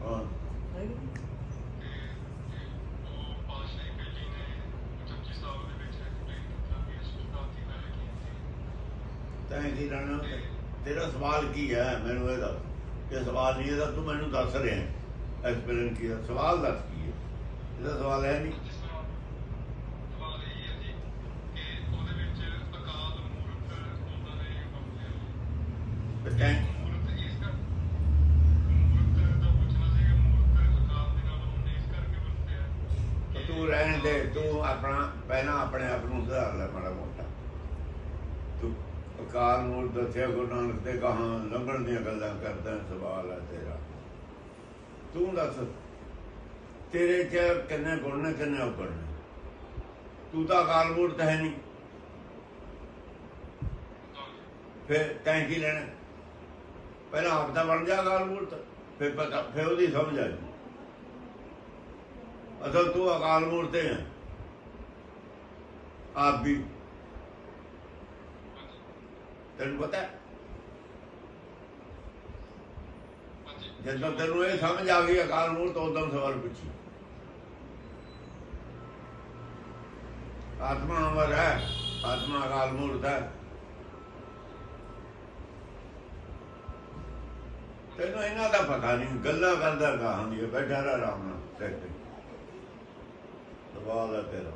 ਹਾਂ ਤੈਂ ਕੀ ਲੈਣਾ ਤੇਰਾ ਸਵਾਲ ਕੀ ਹੈ ਮੈਨੂੰ ਇਹ ਦੱਸ ਇਹ ਸਵਾਲ ਨਹੀਂ ਇਹਦਾ ਤੂੰ ਮੈਨੂੰ ਦੱਸ ਰਿਹਾ ਐਕਸਪਲੇਨ ਕੀ ਹੈ ਸਵਾਲ ਦੱਸ ਕੀ ਹੈ ਇਹਦਾ ਸਵਾਲ ਹੈ ਨਹੀਂ ਤੇ ਤੈਂ ਤੇ ਤੂੰ ਰਹਿਣ ਦੇ ਤੂੰ ਆਪਣਾ ਪਹਿਲਾਂ ਆਪਣੇ ਆਪ ਨੂੰ ਸੁਧਾਰ ਲੈ ਮਾੜਾ ਮੋਟਾ। ਤੂੰ ਅਕਾਲ ਮੂਰਤ ਦੱਸਿਆ ਗੁਰੂ ਨਾਨਕ ਦੇ ਕਹਾਂ ਲੰਘਣ ਦੀਆਂ ਗੱਲਾਂ ਕਰਦਾ ਹੈ, ਸਵਾਲ ਹੈ ਤੇਰਾ। ਤੂੰ ਦੱਸ ਤੇਰੇ ਚ ਕਿੰਨੇ ਗੁਣ ਨੇ ਕਿੰਨੇ ਔਗਣ ਨੇ? ਤੂੰ ਤਾਂ ਅਕਾਲ ਮੂਰਤ ਹੈ ਨਹੀਂ। ਫਿਰ ਤੈਂ ਕੀ ਲੈਣਾ? ਪਹਿਲਾਂ ਆਪ ਦਾ ਬਣ ਜਾ ਅਕਾਲ ਮੂਰਤ, ਫਿਰ ਪਤਾ ਫਿਰ ਉਹਦੀ ਸਮਝ ਆ ਜੀ ਅਸਲ ਤੂੰ ਅਕਾਲ ਮੂਰਤ ਹੈ। ਆਪ ਵੀ। ਤੈਨੂੰ ਪਤਾ ਜਦੋਂ ਤੈਨੂੰ ਇਹ ਸਮਝ ਆ ਗਈ, ਅਕਾਲ ਮੂਰਤ ਉਦੋਂ ਸਵਾਲ ਪੁੱਛੀ। ਆਤਮਾ ਅਮਰ ਹੈ, ਆਤਮਾ ਅਕਾਲ ਮੂਰਤ ਹੈ। ਤੈਨੂੰ ਇਹਨਾਂ ਦਾ ਪਤਾ ਨਹੀਂ, ਗੱਲਾਂ ਕਰਦਾ ਕਹਾਂਦੀ ਬੈਠਾ ਰਹਿ ਆਰਾਮ ਨਾਲ, ਸਿਰ ਤੇ। ਸਵਾਲ ਤੇਰਾ।